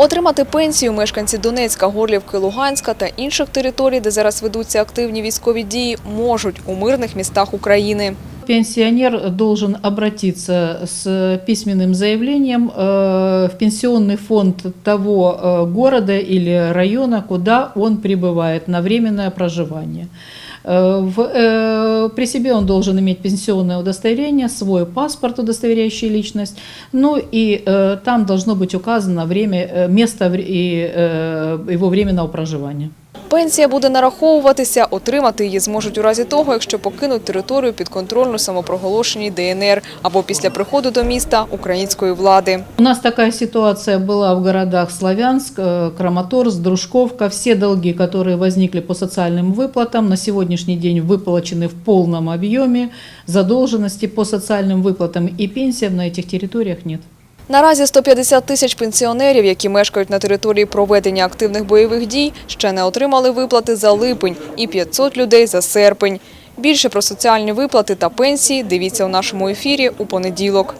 Отримати пенсію мешканці Донецька, Горлівки, Луганська та інших територій, де зараз ведуться активні військові дії, можуть у мирних містах України. Пенсионер должен обратиться с письменным заявлением э, в пенсионный фонд того э, города или района, куда он прибывает на временное проживание. Э, в- э, При себе он должен иметь пенсионное удостоверение, свой паспорт, удостоверяющий личность, ну и э, там должно быть указано время, место и э, его временного проживания. Пенсія буде нараховуватися, отримати її зможуть у разі того, якщо покинуть територію підконтрольну самопроголошеній ДНР або після приходу до міста української влади. У нас такая ситуация была в городах Славянск, э, Краматорск, Дружковка. Все долги, которые возникли по социальным выплатам, на сегодняшний день выплачены в полном объеме. Задолженности по социальным выплатам и пенсиям на этих территориях нет. Наразі 150 тисяч пенсіонерів, які мешкають на території проведення активних бойових дій, ще не отримали виплати за липень і 500 людей за серпень. Більше про соціальні виплати та пенсії дивіться у нашому ефірі у понеділок.